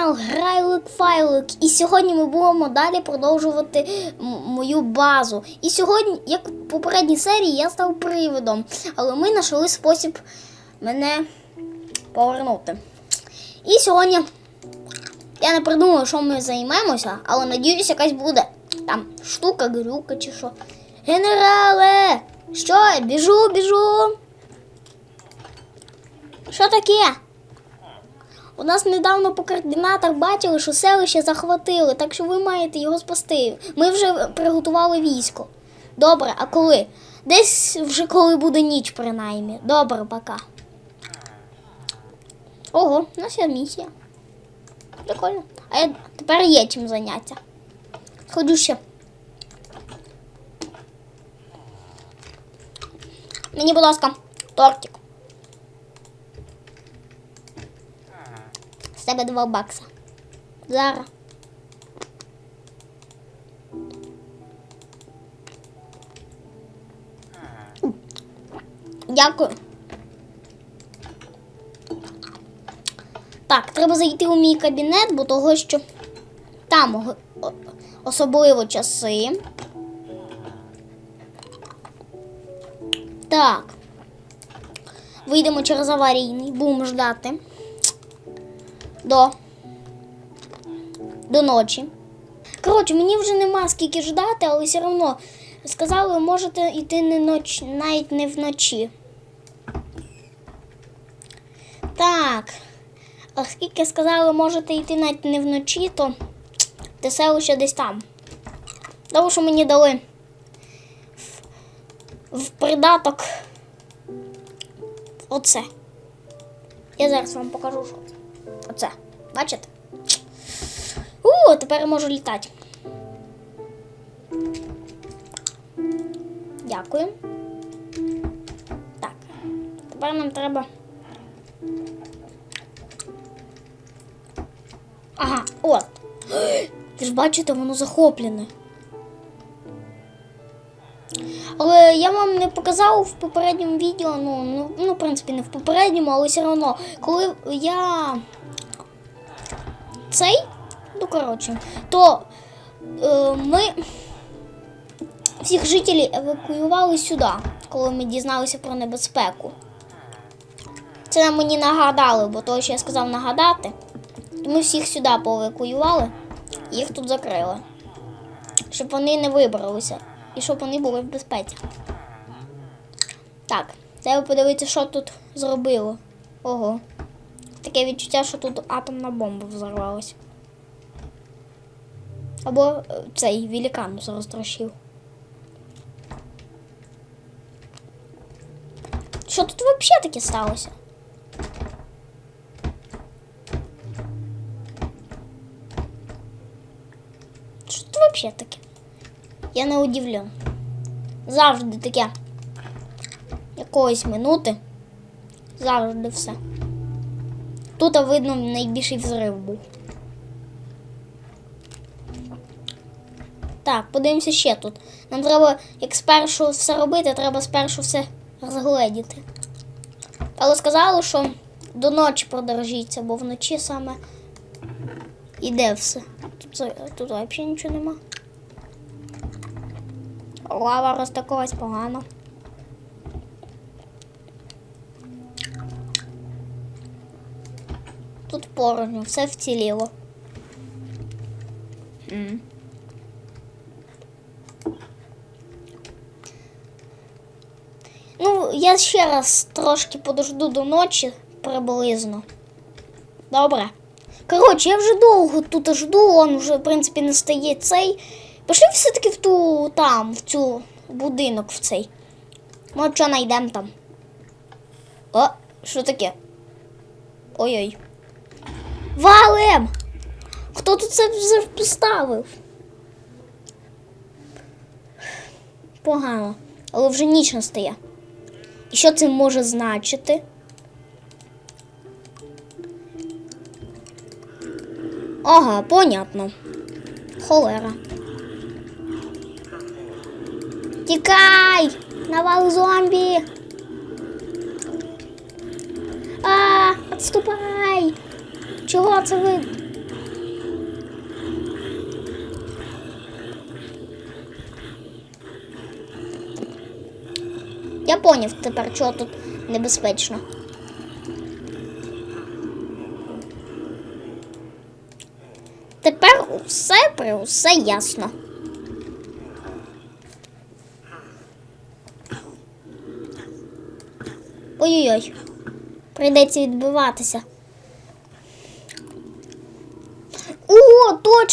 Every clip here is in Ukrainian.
канал Грайлик Файлик. І сьогодні ми будемо далі продовжувати мою базу. І сьогодні, як в попередній серії, я став привидом. Але ми знайшли спосіб мене повернути. І сьогодні я не придумав, що ми займемося, але надіюсь, якась буде там штука, грюка чи що. Генерале! Що? Біжу, біжу. Що таке? У нас недавно по координатах бачили, що селище захватили, так що ви маєте його спасти. Ми вже приготували військо. Добре, а коли? Десь вже коли буде ніч, принаймні. Добре, пока. Ого, у нас є місія. Прикольно. А я тепер є чим заняття. Ходжу ще. Мені, будь ласка, тортик. З тебе два бакса. Зараз. Дякую. Так, треба зайти у мій кабінет, бо того, що там особливо часи. Так. Вийдемо через аварійний, будемо ждати до, до ночі. Коротше, мені вже нема скільки ждати, але все одно сказали, можете йти не ноч, навіть не вночі. Так. Оскільки сказали, можете йти навіть не вночі, то те селище десь там. Тому що мені дали в, в придаток оце. Я зараз вам покажу, що це. Оце. Бачите? У, тепер я можу літати. Дякую. Так. Тепер нам треба. Ага, от. Ви ж бачите, воно захоплене. Але я вам не показав в попередньому відео, ну, ну, ну, в принципі, не в попередньому, але все одно, коли я цей, ну коротше, то е, ми всіх жителів евакуювали сюди, коли ми дізналися про небезпеку. Це нам мені нагадали, бо того, що я сказав нагадати, то ми всіх сюди поевакуювали, їх тут закрили. Щоб вони не вибралися і щоб вони були в безпеці. Так, треба подивитися, що тут зробило. Ого. Таке відчуття, що тут атомна бомба взорвалась. Або е, цей великан розтрощив. Що тут взагалі таке сталося? Що тут взагалі таке? Я не удивлен. Завжди таке. Якоїсь минути. Завжди все. Тут видно найбільший взрив був. Так, подивимося ще тут. Нам треба, як спершу все робити, треба спершу все розгледіти. Але сказали, що до ночі продержіться, бо вночі саме іде все. Тут, тут взагалі нічого нема. Лава розтакалась погано. Тут порожньо, все вціліло. М. Ну, я ще раз трошки подожду до ночі приблизно. Добре. Коротше, я вже довго тут жду, он вже, в принципі, не стає цей. Пішли все-таки в ту там, в цю будинок в цей. Може, що знайдемо там. О, що таке? Ой-ой. Валим! Хто тут це поставив? Погано. Але вже ніч настає. І що це може значити? Ага, понятно. Холера. Тікай! Навал зомбі! А, відступай! Чого це ви? Я поняв тепер, чого тут небезпечно. Тепер усе при усе ясно. Ой-ой-ой, прийдеться відбиватися.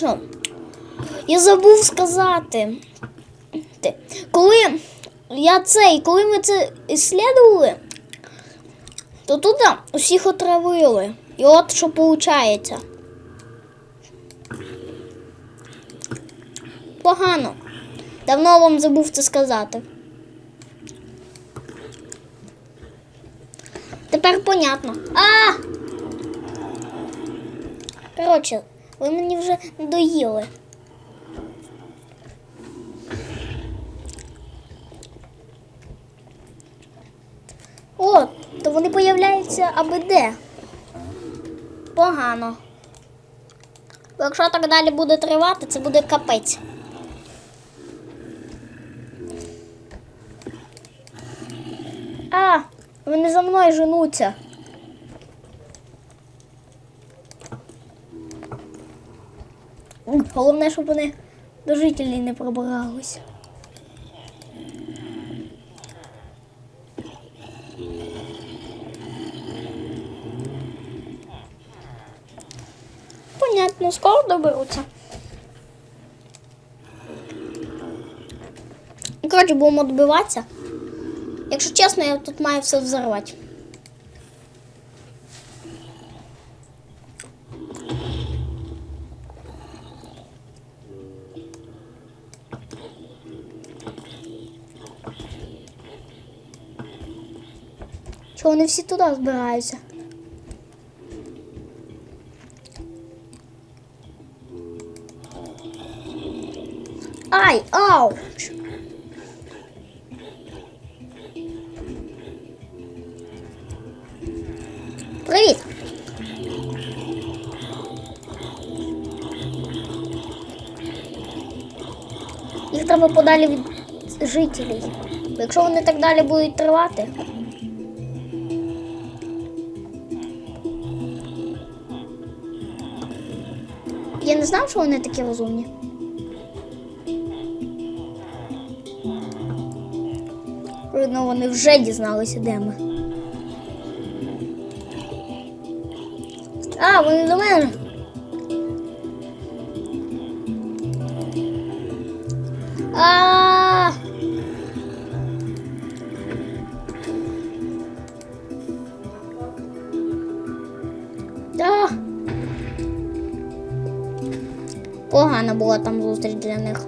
Точно! Я забув сказати. Коли я цей, коли ми це іслідували, то тут усіх отравили. І от що виходить. Погано. Давно вам забув це сказати. Тепер понятно. А! Коротше, ви мені вже надоїли. О, то вони появляються аби де. Погано. Якщо так далі буде тривати, це буде капець. А, вони за мною женуться. Головне, щоб вони до жителів не пробирались. Понятно, скоро доберуться. Коротше, будемо добиватися. Якщо чесно, я тут маю все взорвати. Чого вони всі туди збираються? Ай, ауч! Привіт! Їх треба подалі від жителів. Бо Якщо вони так далі будуть тривати. Я не знав, що вони такі розумні. Видно, вони вже дізналися, де ми. А, вони до мене. Погана була там зустріч для них.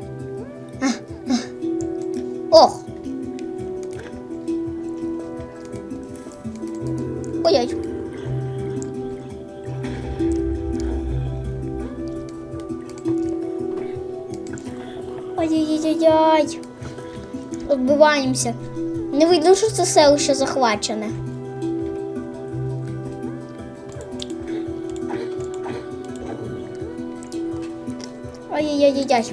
Ох. Ой-ой. Ай-яй-яй-яй. Відбиваємося. Не видно, що це селище захвачене. Ай-яй-яй-яй.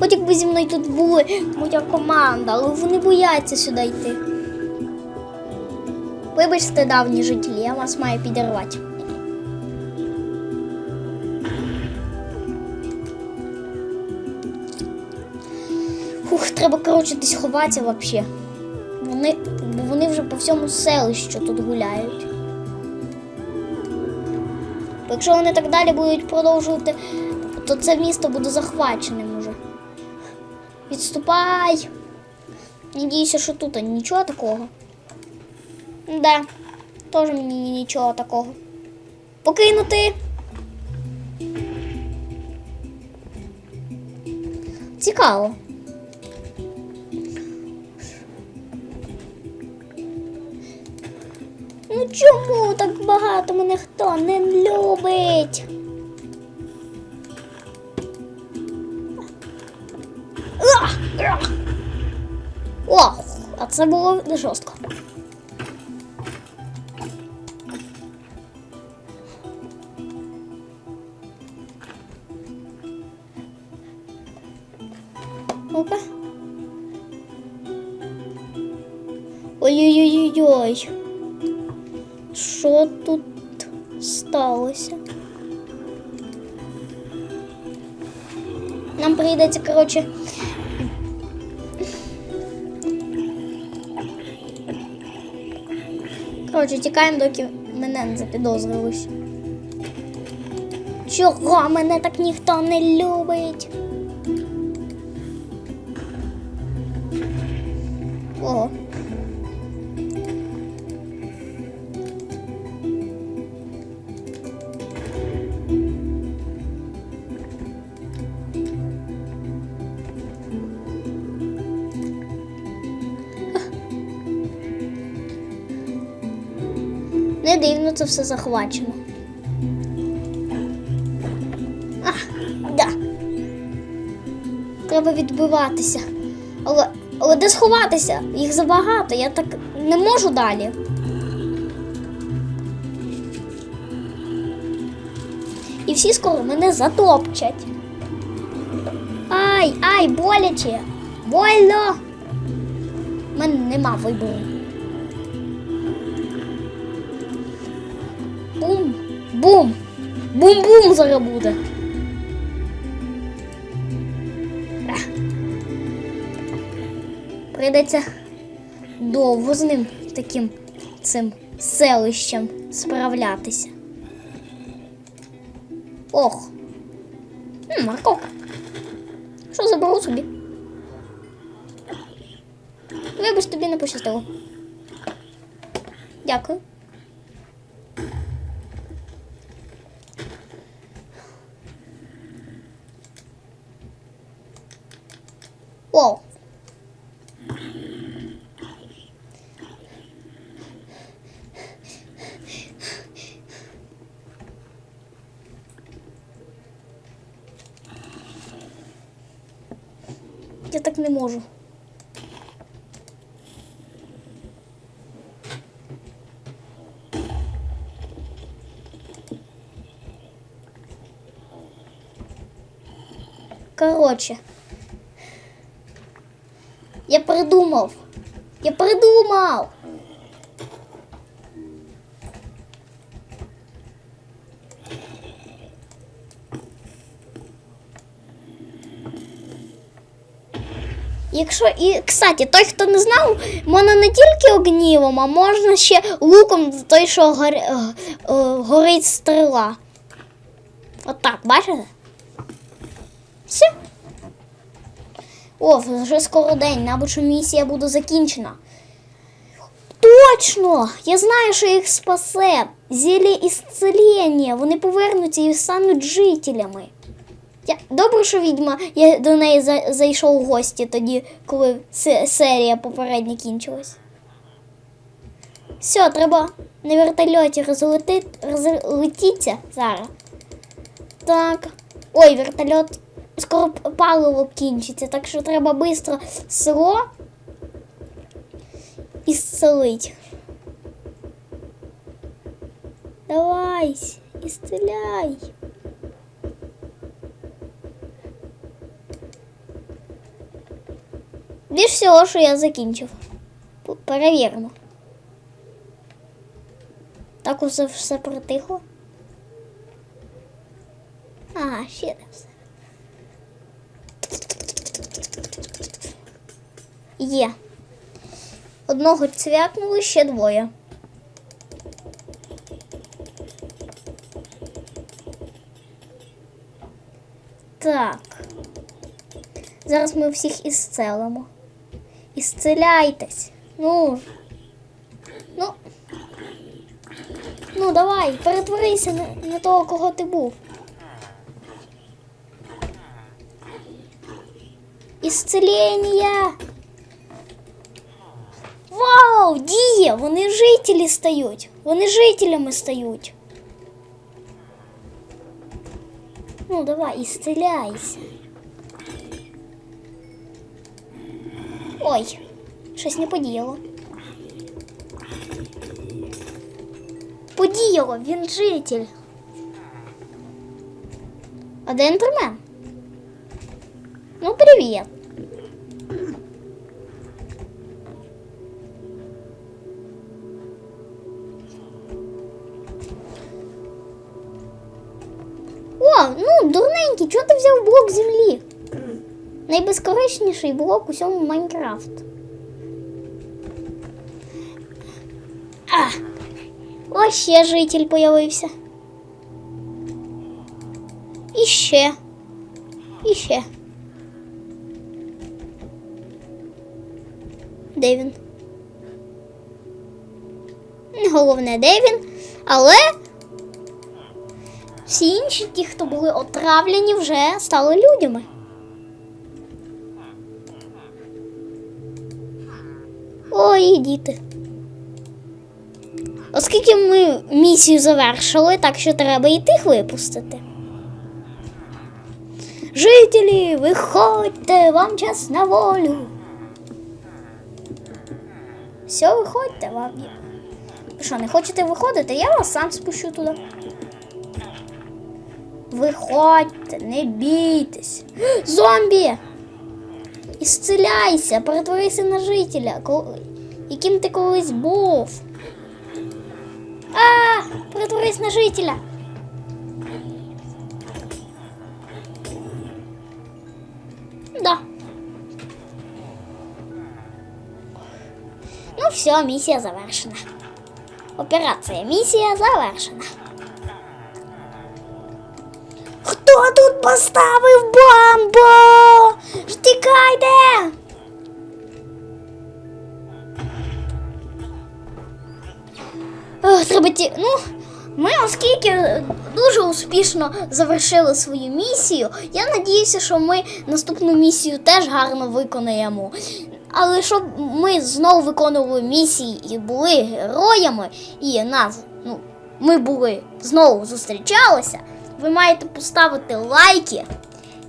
От якби зі мною тут були моя команда, але вони бояться сюди йти. Вибачте, давні жителі, я вас маю підірвати. Фух, треба, коротше, десь ховатися взагалі. Вони, вони вже по всьому селищу тут гуляють. Якщо вони так далі будуть продовжувати, то це місто буде захваченим уже. Відступай! Надіюся, що тут нічого такого. Да, теж мені нічого такого. Покинути. Цікаво. Ну чому так багато мене хто не любить? Ох, а це було жорстко. Сталося? Нам прийдеться, коротше. Коротше, тікаємо, доки мене не запідозрили. Чого мене так ніхто не любить? Ого. Не дивно, це все захвачено. А, да. Треба відбиватися. Але, але де сховатися? Їх забагато, я так не можу далі. І всі скоро мене затопчать. Ай, ай, боляче! Больно! У мене нема вибору. Бум! Бум! Бум-бум зараз буде. Прийдеться довго з ним таким цим селищем справлятися. Ох. М. Що заберу собі? Вибач, тобі не пощастило. Дякую. О. Я так не можу. Короче. Я придумал. Я придумал. Якщо і, кстати, той, хто не знав, можна не тільки огнівом, а можна ще луком, той, що гор... е, е, горить стріла. Отак, бачите? Все. О, вже скоро день, мабуть, що місія буде закінчена. Точно! Я знаю, що їх спасе. Зілля ісцелення. Вони повернуться і стануть жителями. Я... Добре, що відьма, я до неї за... зайшов в гості тоді, коли се- серія попередня кінчилась. Все, треба на вертольоті розлети... розлетіться зараз. Так. Ой, вертольот. Скоро паливо кінчиться, так що треба швидко село і зцелить. Давай, исцеляй. Більш всього, що я закінчив. Перевіримо. Так усе все притихло. А, ще все. Є. Одного цвякнули ще двоє. Так. Зараз ми всіх ісцелимо. Ісцеляйтесь. Ну. Ну. Ну, давай, перетворися на, на того, кого ти був. Ісцелення. Вау, діє! Вони жителі стають. Вони жителями стають. Ну, давай, ісцеляйся. Ой, щось не подіяло. Подіяло, він житель. А де інтермен? Ну, привет. О, ну, дурненький, что ты взял блок земли? Найбезкоричніший блок у всьому Майнкрафт. А, ось ще житель появився. І ще. І ще. Де він? Не головне, де він, але всі інші, ті, хто були отравлені, вже стали людьми. Ой, діти. Оскільки ми місію завершили, так що треба і тих випустити. Жителі, виходьте, вам час на волю. Все, виходьте, вам. Що, не хочете виходити? Я вас сам спущу туди. Виходьте, не бійтесь. Зомбі! Ісцеляйся, перетворися на жителя, яким ти колись був. А, перетворись на жителя. Да. Ну все, місія завершена. Операція місія завершена. Хто тут поставив бомбу? Втікайте! Ті... Ну, ми, оскільки дуже успішно завершили свою місію, я надіюся, що ми наступну місію теж гарно виконаємо. Але щоб ми знову виконували місії і були героями, і нас, ну, ми були знову зустрічалися, ви маєте поставити лайки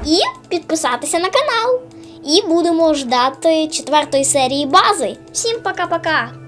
і підписатися на канал. І будемо ждати четвертої серії бази. Всім пока-пока!